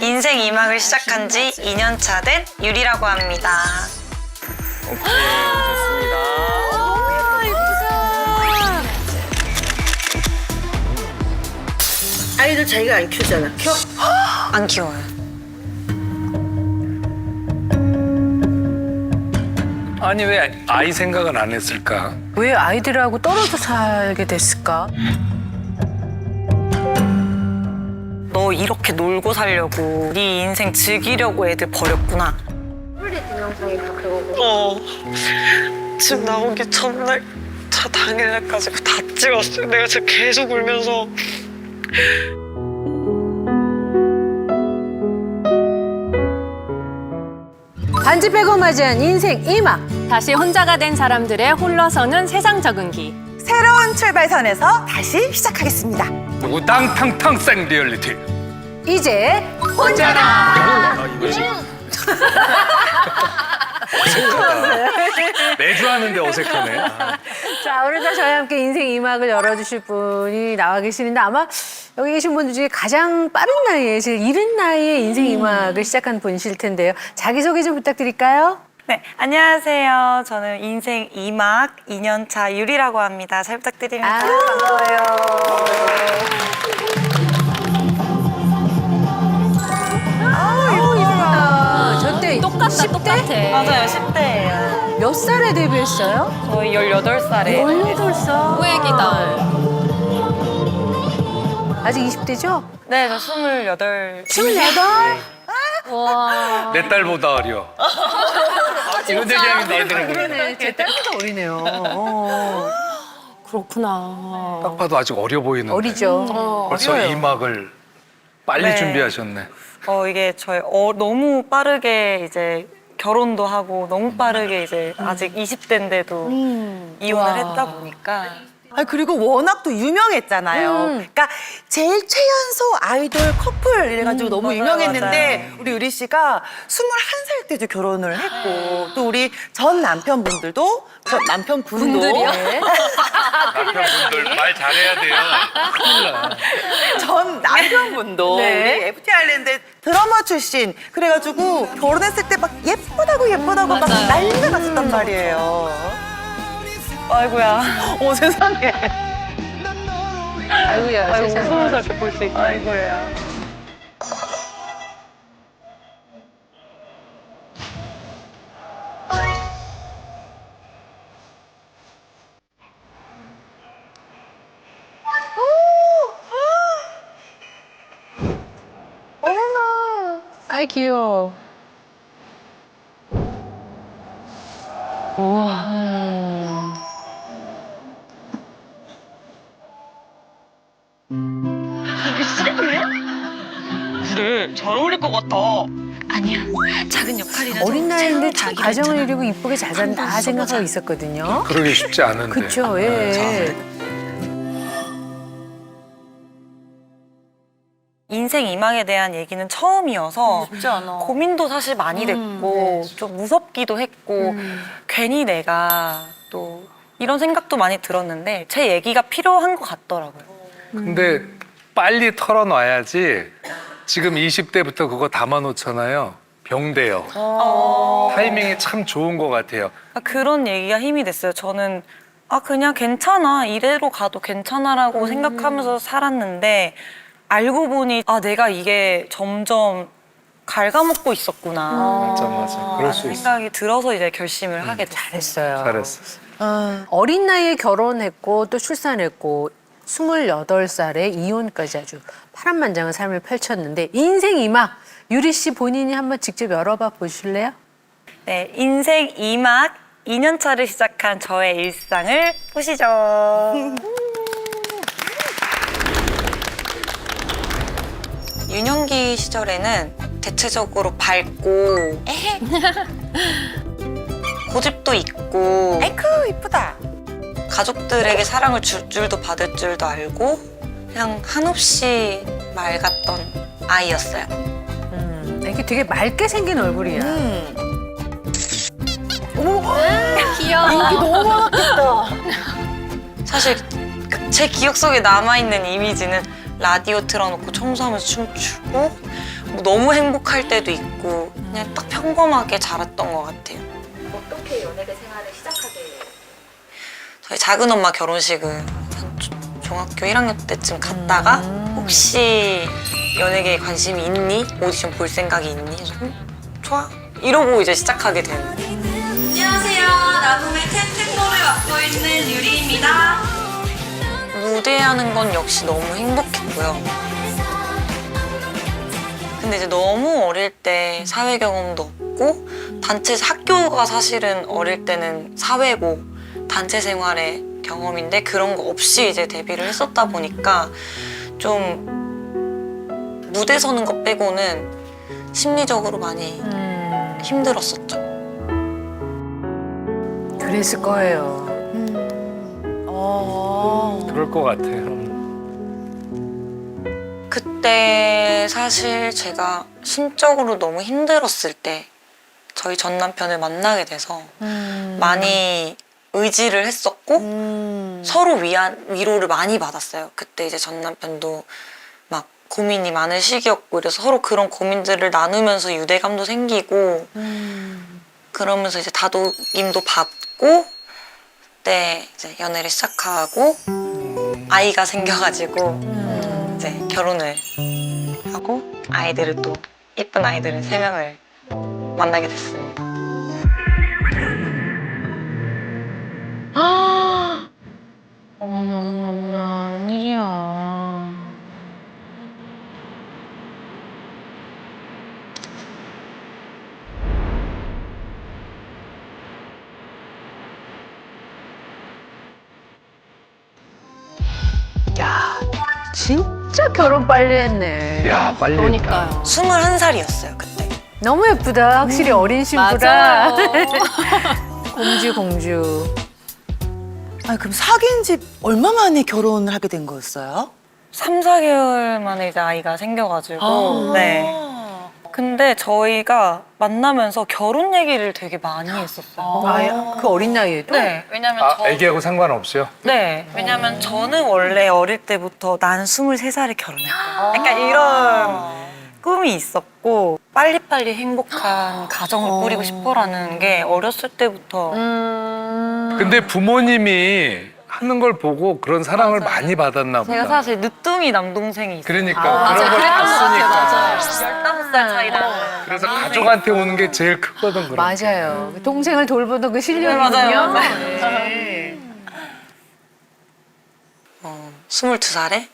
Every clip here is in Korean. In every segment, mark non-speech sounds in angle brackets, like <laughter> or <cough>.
인생 2막을 시작한 지 2년 차 된 유리라고 합니다. 오케이 좋습니다. 아이들 자기가 안 키우잖아. 키워? <gasps> 안 키워요. 아니 왜 아이 생각은 안 했을까? 왜 아이들하고 떨어져 살게 됐을까? 너 이렇게 놀고 살려고 네 인생 즐기려고 애들 버렸구나. 어. 집 나오기 전날, 차 당일날까지 다 찍었어요. 내가 진짜 계속 울면서. 반지 빼고 맞이한 인생 이막 다시 혼자가 된 사람들의 홀러서는 세상 적응기. 새로운 출발선에서 다시 시작하겠습니다. 우당탕탕 생 리얼리티. 이제 혼자다. 아, 이거지. 어색하다. <laughs> 매주 하는데 어색하네. 자, 오늘도 저희와 함께 인생 이막을 열어주실 분이 나와 계시는데 아마 여기 계신 분들 중에 가장 빠른 나이에, 제일 이른 나이에 인생 이막을 시작한 분이실 텐데요. 자기소개 좀 부탁드릴까요? 네, 안녕하세요. 저는 인생 2막 2년 차 유리라고 합니다. 잘 부탁드립니다. 아, 반가워요. 몇 살에 데뷔했어요? 저희 18살에. 18살. 후액이다. 아직 20대죠? 네, 저 28. 28? 와. 내 딸보다 어려. <laughs> 이런 얘기하면 나이들은 그러네. 제 딸보다 어리네요. 어. 그렇구나. 딱 봐도 아직 어려 보이는데. 어리죠. 벌써 이 막을 빨리 네. 준비하셨네. 어, 이게 저희 어, 너무 빠르게 이제 결혼도 하고 너무 빠르게 이제 아직 20대인데도 이혼을 했다 보니까 아 그리고 워낙 또 유명했잖아요. 음. 그러니까 제일 최연소 아이돌 커플 이래가지고 너무 맞아요, 유명했는데. 우리 유리 씨가 21살 때도 결혼을 했고 또 우리 전 남편분들도 전 남편분도 분들이요? <laughs> 남편분들 말 잘해야 돼요. 큰일 나. 전 남편분도 네. 우리 FT 아일랜드 드러머 출신 그래가지고 결혼했을 때 막 예쁘다고 예쁘다고 막 맞아요. 난리가 났었단 말이에요. 아이고야. 어 세상에. 아이고야, 세상에. 볼수 있다. 아이고야. 아이, 귀여워. 그래, 잘 어울릴 것 같아. 어린 나이인데 참 가정을 이루고 이쁘게 잘 산다 생각하고 있었거든요. 그러기 쉽지 않은데. 그쵸, 네, 예. 인생 이망에 대한 얘기는 처음이어서 쉽지 않아. 고민도 사실 많이 됐고 좀 무섭기도 했고 괜히 내가 또 이런 생각도 많이 들었는데 제 얘기가 필요한 것 같더라고요. 근데 빨리 털어놔야지 지금 20대부터 그거 담아놓잖아요. 병돼요. 타이밍이 참 좋은 것 같아요. 아, 그런 얘기가 힘이 됐어요. 저는 아 그냥 괜찮아 이대로 가도 괜찮아라고 생각하면서 살았는데 알고 보니 아 내가 이게 점점 갉아먹고 있었구나 맞아, 맞아. 그럴 수 있어. 생각이 들어서 이제 결심을 하게 됐어요. 잘했어요. 잘했어. 어린 나이에 결혼했고 또 출산했고 28살에 이혼까지 아주 파란만장한 삶을 펼쳤는데 인생 이막 유리 씨 본인이 한번 직접 열어봐 보실래요? 네, 인생 2막 2년 차를 시작한 저의 일상을 보시죠. <laughs> 유년기 시절에는 대체적으로 밝고 <laughs> 고집도 있고 아이쿠 이쁘다. 가족들에게 사랑을 줄 줄도 받을 줄도 알고 그냥 한없이 맑았던 아이였어요. 음, 이게 되게 맑게 생긴 얼굴이야. 음. 귀여워. 인기 너무 많았겠다. <laughs> 사실 제 기억 속에 남아있는 이미지는 라디오 틀어놓고 청소하면서 춤추고 뭐 너무 행복할 때도 있고 그냥 딱 평범하게 자랐던 것 같아요. 어떻게 연예계 생활을 시작하게 저희 작은 엄마 결혼식을 한 조- 중학교 1학년 때쯤 갔다가 혹시 연예계에 관심이 있니? 오디션 볼 생각이 있니? 그래서 음, 좋아 이러고 이제 시작하게 된 안녕하세요. 나눔의 템템버를 맡고 있는 유리입니다. 무대하는 건 역시 너무 행복했고요. 근데 이제 너무 어릴 때 사회 경험도 없고 단체 학교가 사실은 어릴 때는 사회고 단체 생활의 경험인데 그런 거 없이 이제 데뷔를 했었다 보니까 좀 무대 서는 것 빼고는 심리적으로 많이 힘들었었죠. 그랬을 거예요. 그럴 것 같아요. 그때 사실 제가 심적으로 너무 힘들었을 때 저희 전 남편을 만나게 돼서 많이 의지를 했었고 음. 서로 위안 위로를 많이 받았어요. 그때 이제 전 남편도 막 고민이 많은 시기였고 그래서 서로 그런 고민들을 나누면서 유대감도 생기고 그러면서 이제 다독임도 받고 그때 이제 연애를 시작하고 아이가 생겨가지고 이제 결혼을 하고 아이들을 또 예쁜 아이들을 세 명을 만나게 됐습니다. 결혼 빨리 했네. 야 빨리. 그러니까요. 21살이었어요 그때. 너무 예쁘다. 확실히 어린 신부라. 맞아요. <laughs> 공주 공주. 아니 그럼 사귄 지 얼마 만에 결혼을 하게 된 거였어요? 3, 4개월 만에 이제 아이가 생겨가지고 네. 근데 저희가 만나면서 결혼 얘기를 되게 많이 했었어요. 아, 그 어린 나이에도? 네, 왜냐면 아 저 애기하고 상관없어요? 네, 왜냐면 저는 원래 어릴 때부터 난 23살에 결혼했고 약간 이런 꿈이 있었고 빨리빨리 행복한 가정을 꾸리고 싶어라는 게 어렸을 때부터 근데 부모님이 하는 걸 보고 그런 사랑을 많이 받았나 보다. 제가 사실 늦둥이 남동생이 있어요. 그러니까 맞아, 그런 걸 봤으니까. 15 살 차이 나는 그래서 가족한테 오는 게 제일 크거든 게. 맞아요. 동생을 돌보던 그 실력이군요. 맞아요, 맞아요. 네. 어, 22살에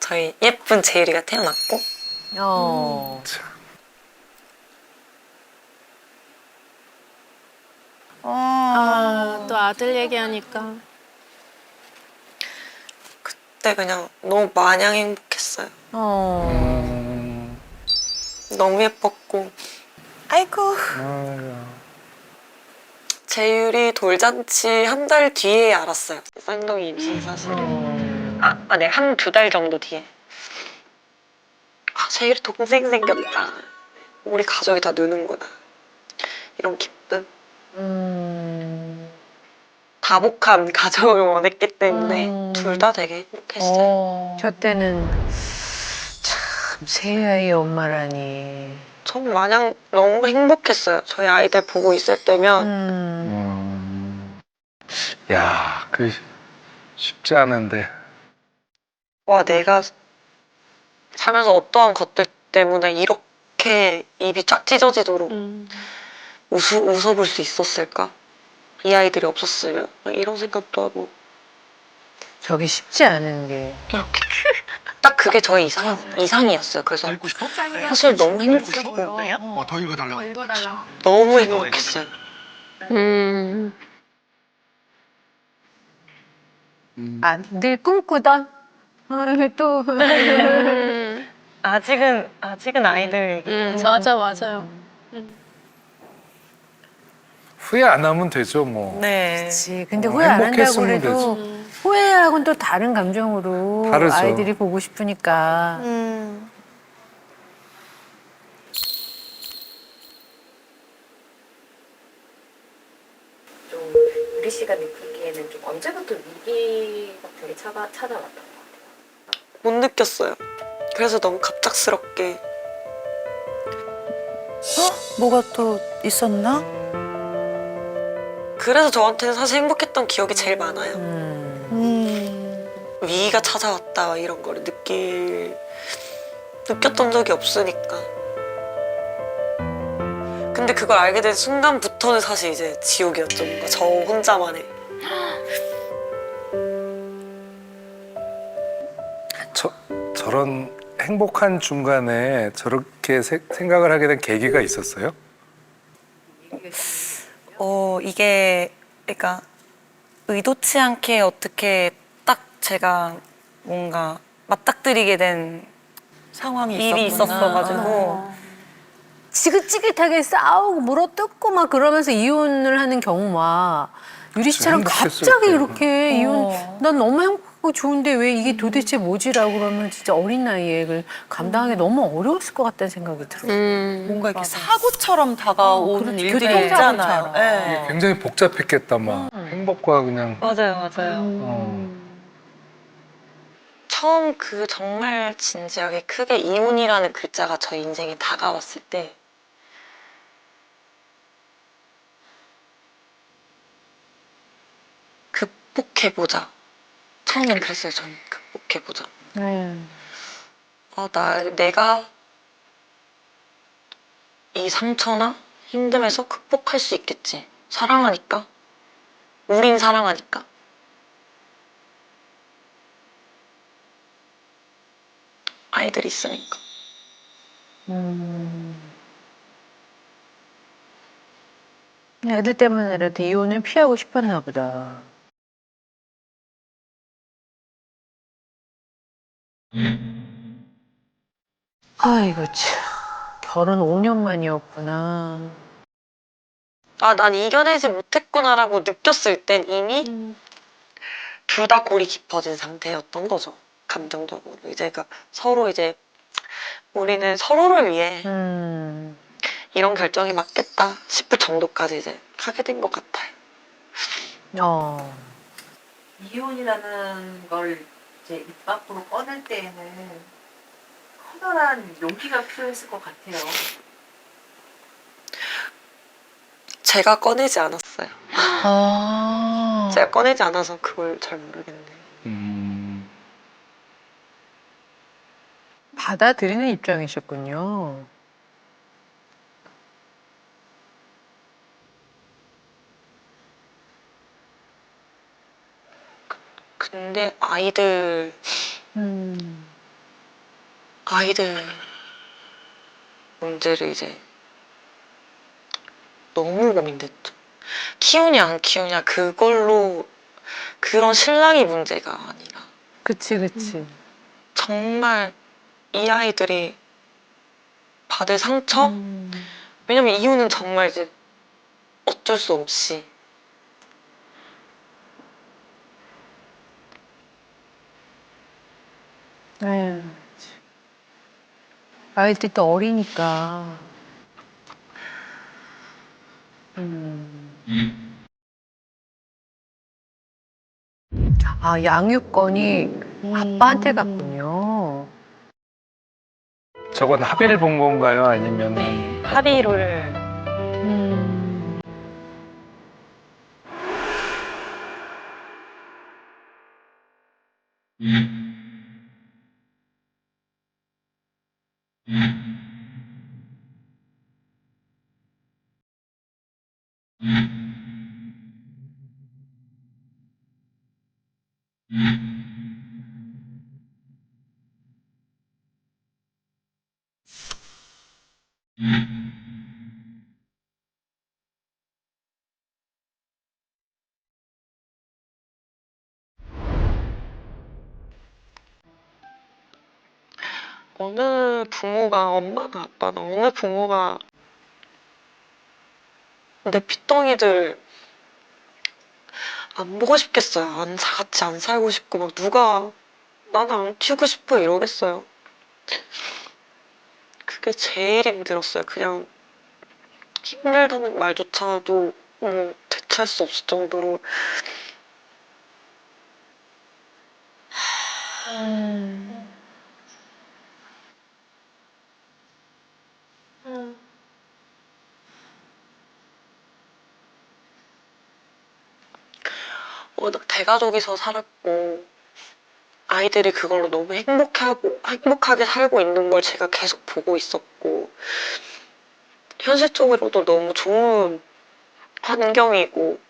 저희 예쁜 제이리가 태어났고 어. 아, 또 아들 얘기하니까. 그때 그냥 너무 마냥 행복했어요. 어. 음, 너무 예뻤고 아이고. 제율이 돌잔치 한 달 뒤에 알았어요. 쌍둥이 임신 사실을. 아, 아, 네, 한 두 달 정도 뒤에. 아, 제율이 동생 생겼다. 우리 가족이 다 느는구나. 이런 기쁨. 음. 다복한 가정을 원했기 때문에 음. 둘 다 되게 행복했어요. 저 때는 참 새아이 엄마라니. 전 마냥 너무 행복했어요. 저희 아이들 보고 있을 때면 음. 음. 야, 그 쉽지 않은데. 와 내가 살면서 어떠한 것들 때문에 이렇게 입이 쫙 찢어지도록 음. 웃어, 웃어볼 수 있었을까? 이 아이들이 없었으면 막 이런 생각도 하고 저게 쉽지 않은 게. <laughs> 딱 그게 저의 이상, 이상이었어요. 그래서 사실 너무 행복했고 어, 더 읽어달라고. 너무 행복했어요. 음. 아, 늘 꿈꾸던? 아, 또. <laughs> 아직은 아직은 아이들 음, 맞아, 맞아요. 후회 안 하면 되죠, 뭐. 네. 그치. 근데 어, 후회 안 한다고 행복했으면 그래도 후회하고는 또 다른 감정으로 다르죠. 아이들이 보고 싶으니까. 음. 좀 유리 씨가 느끼기에는 좀 언제부터 위기 같은 게 찾아, 찾아왔던 것 같아요? 못 느꼈어요. 그래서 너무 갑작스럽게 뭐가 또 있었나? 그래서 저한테는 사실 행복했던 기억이 제일 많아요. 음. 위기가 찾아왔다 이런 거를 느낄 느꼈던 적이 없으니까. 근데 그걸 알게 된 순간부터는 사실 이제 지옥이었죠. 뭔가 저 혼자만의. 저, 저런 행복한 중간에 저렇게 세- 생각을 하게 된 계기가 있었어요? 어 이게 그러니까 의도치 않게 어떻게 딱 제가 뭔가 맞닥뜨리게 된 상황이 일이 있었구나. 있었어가지고 지긋지긋하게 싸우고 물어뜯고 막 그러면서 이혼을 하는 경우와 유리 씨처럼 행복했을 갑자기 때. 이렇게 이혼 어. 난 너무 행복 하고 좋은데 왜 이게 도대체 뭐지라고 그러면 진짜 어린 나이에 그걸 감당하기 너무 어려웠을 것 같다는 생각이 들어요. 뭔가 이렇게 사고처럼 다가오는 그렇지. 일들이 교통사고처럼. 있잖아요. 예. 굉장히 복잡했겠다, 막. 행복과 그냥. 맞아요, 맞아요. 어. 처음 그 정말 진지하게 크게 이혼이라는 글자가 저 인생에 다가왔을 때 극복해보자. 처음엔 그랬어요, 저는. 극복해보자. 네. 어, 나, 내가 이 상처나 힘듦에서 극복할 수 있겠지. 사랑하니까. 우린 사랑하니까. 아이들이 있으니까. 애들 때문에라도 이혼을 피하고 싶었나 보다. 아이고 참 결혼 5년 만이었구나. 아, 난 이겨내지 못했구나라고 느꼈을 땐 이미 둘 다 골이 깊어진 상태였던 거죠. 감정적으로. 이제 그 서로 이제 우리는 서로를 위해 음. 이런 결정이 맞겠다 싶을 정도까지 이제 하게 된 것 같아요. 어. 이혼이라는 걸 이제 입 밖으로 꺼낼 때에는 커다란 용기가 필요했을 것 같아요. 제가 꺼내지 않았어요. 아. 제가 꺼내지 않아서 그걸 잘 모르겠네요. 음. 받아들이는 입장이셨군요. 근데 아이들, 음. 아이들 문제를 이제 너무 고민됐죠. 키우냐 안 키우냐 그걸로 그런 신랑이 문제가 아니라 그치 그치. 정말 이 아이들이 받을 상처? 음. 왜냐면 이유는 정말 이제 어쩔 수 없이 네. 아이들이 또 어리니까. 음. 아, 양육권이 아빠한테 갔군요. 저건 합의를 본 건가요? 아니면 합의를 음. 어느 부모가 엄마나 아빠나 어느 부모가 내 핏덩이들 안 보고 싶겠어요. 안 사- 같이 안 살고 싶고 막 누가 나는 안 키우고 싶어 이러겠어요. 그게 제일 힘들었어요. 그냥 힘들다는 말조차도 뭐 대체할 수 없을 정도로 음. 어, 워낙 대가족이서 살았고 아이들이 그걸로 너무 행복하고 행복하게 살고 있는 걸 제가 계속 보고 있었고 현실적으로도 너무 좋은 환경이고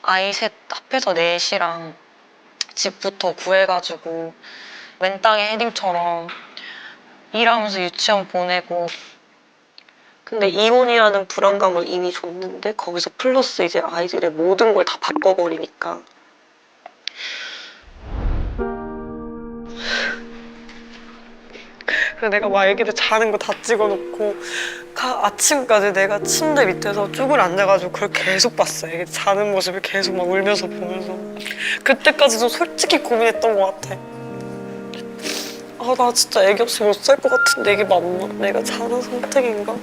아이 셋 합해서 넷이랑 집부터 구해가지고 맨 땅에 헤딩처럼 일하면서 유치원 보내고 근데 이혼이라는 불안감을 이미 줬는데 거기서 플러스 이제 아이들의 모든 걸 다 바꿔버리니까 그래서 내가 막 애기들 자는 거 다 찍어놓고 가- 아침까지 내가 침대 밑에서 쭈글 앉아가지고 그걸 계속 봤어 애기 자는 모습을 계속 막 울면서 보면서 그때까지도 솔직히 고민했던 것 같아 아 나 진짜 애기 없이 못 살 것 같은데 이게 맞나? 내가 잘한 선택인가?